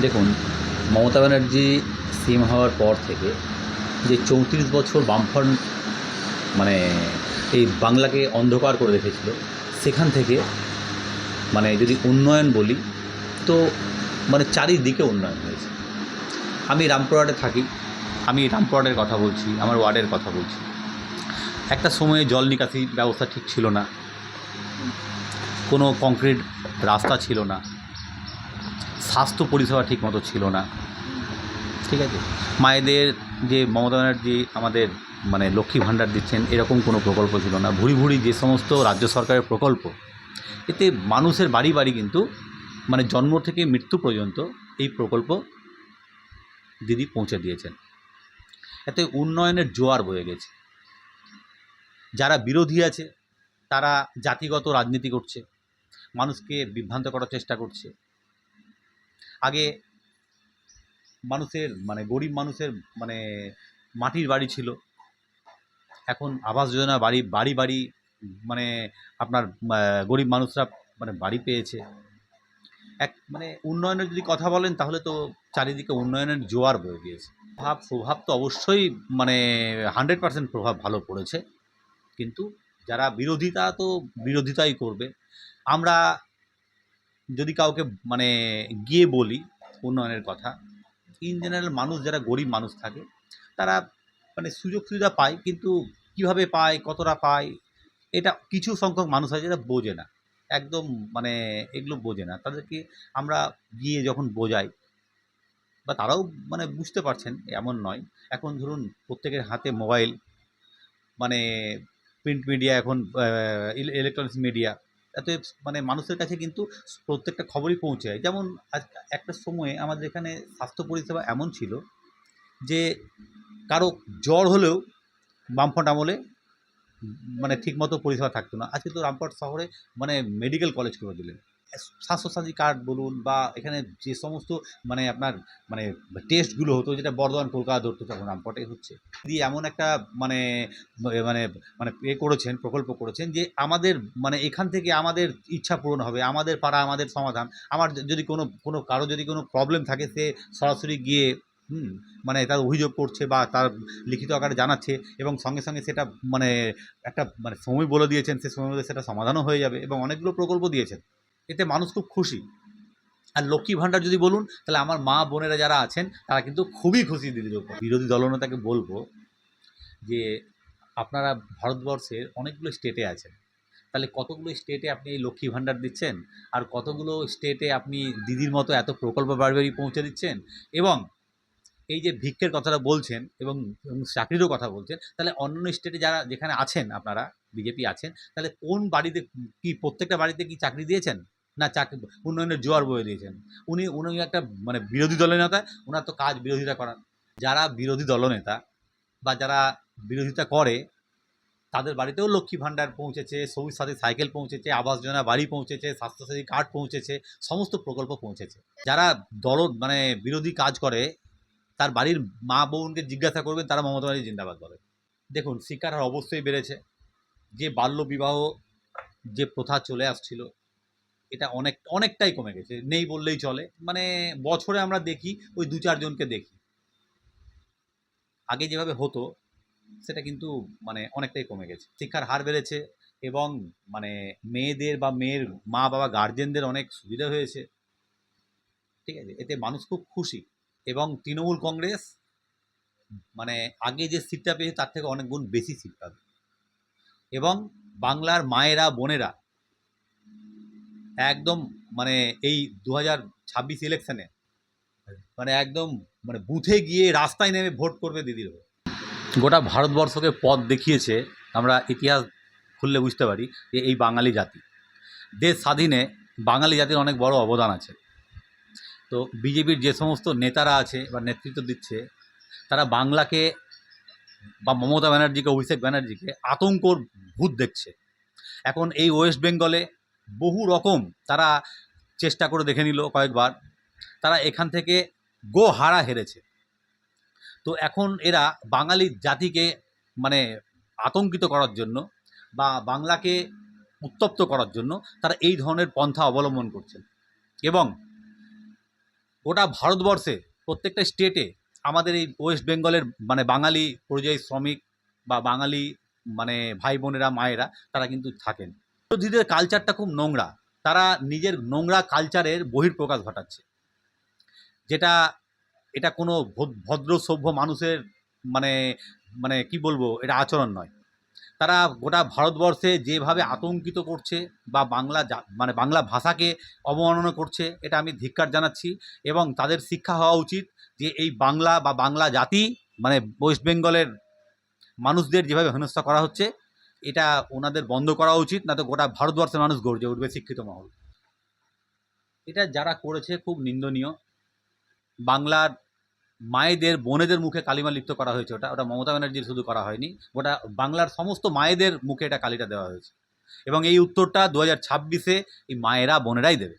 দেখুন, মমতা ব্যানার্জি সিএম হওয়ার পর থেকে যে চৌত্রিশ বছর বামফ্রন্ট মানে এই বাংলাকে অন্ধকার করে রেখেছিল, সেখান থেকে মানে যদি উন্নয়ন বলি, তো মানে চারিদিকে উন্নয়ন হয়েছে। আমি রামপুরহাটে থাকি, আমি রামপুরহাটের কথা বলছি, আমার ওয়ার্ডের কথা বলছি। একটা সময়ে জল নিকাশি ব্যবস্থা ঠিক ছিল না, কোনো কংক্রিট রাস্তা ছিল না স্বাস্থ্য পরিষেবা ঠিকমতো ছিল না। ঠিক আছে? মায়েদের যে মমতা ব্যানার্জি আমাদের মানে লক্ষ্মী ভাণ্ডার দিচ্ছেন, এরকম কোনো প্রকল্প ছিল না। ভুড়ি ভুড়ি যে সমস্ত রাজ্য সরকারের প্রকল্প, এতে মানুষের বাড়ি বাড়ি কিন্তু মানে জন্ম থেকে মৃত্যু পর্যন্ত এই প্রকল্প দিদি পৌঁছে দিয়েছেন। এতে উন্নয়নের জোয়ার বয়ে গেছে। যারা বিরোধী আছে, তারা জাতিগত রাজনীতি করছে, মানুষকে বিভ্রান্ত করার চেষ্টা করছে। আগে মানুষের মানে গরিব মানুষের মানে মাটির বাড়ি ছিল। এখন আবাস যোজনা বাড়ি বাড়ি বাড়ি মানে আপনার গরিব মানুষরা মানে বাড়ি পেয়েছে। এক মানে উন্নয়নের যদি কথা বলেন, তাহলে তো চারিদিকে উন্নয়নের জোয়ার বয়ে গিয়েছে। প্রভাব প্রভাব তো অবশ্যই মানে হান্ড্রেড পার্সেন্ট প্রভাব ভালো পড়েছে। কিন্তু যারা বিরোধিতা তো বিরোধিতাই করবে। আমরা যদি কাউকে মানে গিয়ে বলি উন্নয়নের কথা ইন জেনারেল মানুষ যারা গরিব মানুষ থাকে, তারা মানে সুযোগ সুবিধা পায়, কিন্তু কীভাবে পায়, কতটা পায়, এটা কিছু সংখ্যক মানুষ আছে যেটা বোঝে না। একদম মানে এগুলো বোঝে না। তাদেরকে আমরা গিয়ে যখন বোঝাই, বা তারাও মানে বুঝতে পারছেন, এমন নয়। এখন ধরুন, প্রত্যেকের হাতে মোবাইল মানে প্রিন্ট মিডিয়া এখন ইলেকট্রনিক্স মিডিয়া এত মানে মানুষের কাছে কিন্তু প্রত্যেকটা খবরই পৌঁছে যায়। যেমন আজ একটা সময়ে আমাদের এখানে স্বাস্থ্য পরিষেবা এমন ছিল যে কারও জ্বর হলেও বামফট আমলে মানে ঠিকমতো পরিষেবা থাকতো না। আজকে তো রামপট শহরে মানে মেডিকেল কলেজ করে দিলেন। স্বাস্থ্যসাথী কার্ড বলুন বা এখানে যে সমস্ত মানে আপনার মানে টেস্টগুলো হতো, যেটা বর্ধমান, কলকাতা ধরতো তখন রামপুরহাটে হচ্ছে, দিয়ে এমন একটা মানে মানে মানে এ করেছেন, প্রকল্প করেছেন যে আমাদের মানে এখান থেকে আমাদের ইচ্ছা পূরণ হবে, আমাদের পাড়া, আমাদের সমাধান। আমার যদি কোনো কোনো, কারও যদি কোনো প্রবলেম থাকে, সে সরাসরি গিয়ে, হুম মানে তার অভিযোগ করছে বা তার লিখিত আকারে জানাচ্ছে এবং সঙ্গে সঙ্গে সেটা মানে একটা মানে সময় বলে দিয়েছেন, সে সময় সেটা সমাধানও হয়ে যাবে এবং অনেকগুলো প্রকল্প দিয়েছেন। এতে মানুষ খুব খুশি। আর লক্ষ্মী ভাণ্ডার যদি বলুন, তাহলে আমার মা বোনেরা যারা আছেন, তারা কিন্তু খুবই খুশি দিদির উপর বিরোধী দলনেতাকে বলব যে, আপনারা ভারতবর্ষের অনেকগুলো স্টেটে আছেন। তাহলে কতগুলো স্টেটে আপনি এই লক্ষ্মী ভাণ্ডার দিচ্ছেন? আর কতগুলো স্টেটে আপনি দিদির মতো এত প্রকল্প বাড়ি পৌঁছে দিচ্ছেন? এবং এই যে ভিক্ষের কথাটা বলছেন এবং চাকরিরও কথা বলছেন, তাহলে অন্য স্টেটে যারা যেখানে আছেন আপনারা বিজেপি আছেন, তাহলে কোন বাড়িতে কি প্রত্যেকটা বাড়িতে কি চাকরি দিয়েছেন? না চাকরি উন্নয়নের জোয়ার বয়ে দিয়েছেন? উনি উনি একটা মানে বিরোধী দলের নেতা ওনার তো কাজ বিরোধিতা করার যারা বিরোধী দলনেতা বা যারা বিরোধিতা করে, তাদের বাড়িতেও লক্ষ্মী ভাণ্ডার পৌঁছেছে সবুজ সাথী সাইকেল পৌঁছেছে আবাস যোজনা বাড়ি পৌঁছেছে, স্বাস্থ্যসাথী কার্ড পৌঁছেছে, সমস্ত প্রকল্প পৌঁছেছে। যারা দল মানে বিরোধী কাজ করে তার বাড়ির মা বোনকে জিজ্ঞাসা করবেন, তারা মমতা ব্যানার্জি জিন্দাবাদ বলে। দেখুন শিক্ষার হার অবশ্যই বেড়েছে। যে বাল্য বিবাহ, যে প্রথা চলে আসছিল, এটা অনেক, অনেকটাই কমে গেছে। নেই বললেই চলে। মানে বছরে আমরা দেখি, ওই দু চারজনকে দেখি। আগে যেভাবে হতো, সেটা কিন্তু মানে অনেকটাই কমে গেছে। শিক্ষার হার বেড়েছে এবং মানে মেয়েদের বা মেয়ের মা বাবা গার্জেনদের অনেক সুবিধা হয়েছে। ঠিক আছে? এতে মানুষ খুব খুশি। এবং তৃণমূল কংগ্রেস মানে আগে যে সিটটা পেয়েছে তার থেকে অনেক গুণ বেশি সিট পাবে। এবং বাংলার মায়েরা, বোনেরা একদম মানে এই দু হাজার ছাব্বিশ ইলেকশনে মানে একদম মানে বুথে গিয়ে রাস্তায় নেমে ভোট করবে দিদির। গোটা ভারতবর্ষকে পথ দেখিয়েছে আমরা ইতিহাস খুললে বুঝতে পারি যে এই বাঙালি জাতি। দেশ স্বাধীনে বাঙালি জাতির অনেক বড় অবদান আছে। তো বিজেপির যে সমস্ত নেতারা আছে বা নেতৃত্ব দিচ্ছে, তারা বাংলাকে বা মমতা ব্যানার্জিকে, অভিষেক ব্যানার্জিকে আতঙ্কর ভূত দেখছে। এখন এই ওয়েস্ট বেঙ্গলে বহু রকম তারা চেষ্টা করে দেখে নিল কয়েকবার। তারা এখান থেকে গো হারা হেরেছে। তো এখন এরা বাঙালি জাতিকে মানে আতঙ্কিত করার জন্য বা বাংলাকে উত্তপ্ত করার জন্য তারা এই ধরনের পন্থা অবলম্বন করছেন। এবং গোটা ভারতবর্ষে, প্রত্যেকটা স্টেটে আমাদের এই ওয়েস্ট বেঙ্গলের মানে বাঙালি পরিযায়ী শ্রমিক বা বাঙালি মানে ভাই বোনেরা মায়েরা, তারা কিন্তু থাকেন। বিরোধীদের কালচারটা খুব নোংরা। তারা নিজের নোংরা কালচারের বহির্প্রকাশ ঘটাচ্ছে। যেটা, এটা কোনো ভদ- ভদ্র সভ্য মানুষের মানে মানে কি বলব, এটা আচরণ নয়। তারা গোটা ভারতবর্ষে যেভাবে আতঙ্কিত করছে বা বাংলা মানে বাংলা ভাষাকে অবমাননা করছে, এটা আমি ধিক্কার জানাচ্ছি এবং তাদের শিক্ষা হওয়া উচিত যে এই বাংলা বা বাংলা জাতি মানে ওয়েস্ট বেঙ্গলের মানুষদের যেভাবে হেনস্থা করা হচ্ছে, এটা ওনাদের বন্ধ করা উচিত না তো গোটা ভারতবর্ষের মানুষ গর্জে উঠবে শিক্ষিত মহল। এটা যারা করেছে খুব নিন্দনীয়। বাংলার মায়েদের, বোনেদের মুখে কালিমা লিপ্ত করা হয়েছে। ওটা ওটা মমতা ব্যানার্জির শুধু করা হয়নি। ওটা বাংলার সমস্ত মায়েদের মুখে এটা কালিটা দেওয়া হয়েছে। এবং এই উত্তরটা দু হাজার ছাব্বিশে এই মায়েরা, বোনেরাই দেবে।